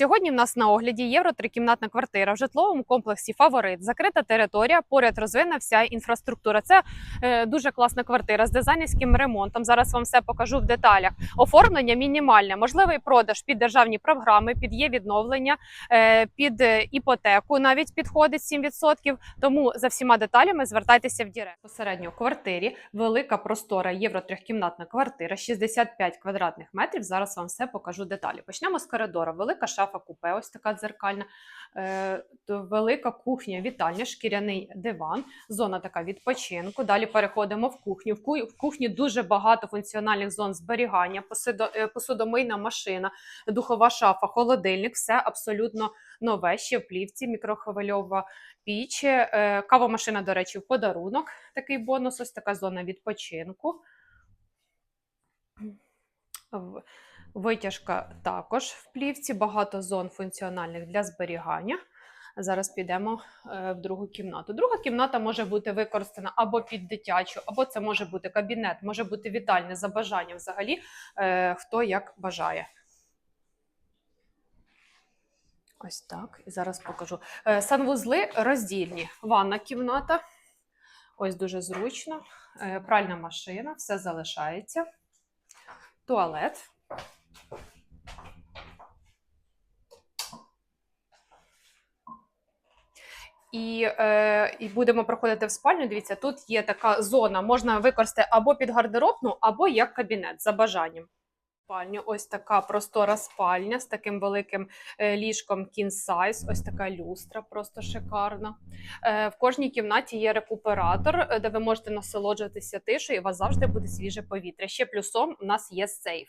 Сьогодні в нас на огляді євро трикімнатна квартира в житловому комплексі Фаворит. Закрита територія, поряд розвинена вся інфраструктура. Це е, дуже класна квартира з дизайнерським ремонтом. Зараз вам все покажу в деталях. Оформлення мінімальне, можливий продаж під державні програми, під є відновлення, е, під е, іпотеку навіть підходить 7%. Тому за всіма деталями звертайтеся в Дірект. Посередньо в квартирі велика простора євро трьохкімнатна квартира, 65 квадратних метрів. Зараз вам все покажу деталі. Почнемо з коридору. Велика шафа купе, ось така дзеркальна, е, велика кухня, вітальня, шкіряний диван, зона така відпочинку. Далі переходимо в кухню. В, ку- в кухні дуже багато функціональних зон зберігання, е, посудомийна машина, духова шафа, холодильник, все абсолютно нове, ще в плівці, мікрохвильова піч, е, кавомашина, до речі, в подарунок. Такий бонус, ось така зона відпочинку. Витяжка також в плівці, багато зон функціональних для зберігання. Зараз підемо е, в другу кімнату. Друга кімната може бути використана або під дитячу, або це може бути кабінет, може бути вітальне за бажанням взагалі, е, хто як бажає. Ось так. І зараз покажу. Е, Санвузли роздільні. Ванна кімната. Ось дуже зручно. Пральна машина, все залишається. Туалет. І, е, і будемо проходити в спальню. Дивіться, тут є така зона, можна використати або під гардеробну, або як кабінет за бажанням. Спальню, ось така простора спальня з таким великим е, ліжком size, ось така люстра, просто шикарна. Е, в кожній кімнаті є рекуператор, е, де ви можете насолоджуватися тишою, і у вас завжди буде свіже повітря. Ще плюсом у нас є сейф.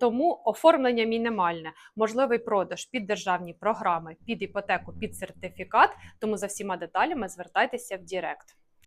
Тому оформлення мінімальне, можливий продаж під державні програми, під іпотеку, під сертифікат. Тому за всіма деталями звертайтеся в Дірект.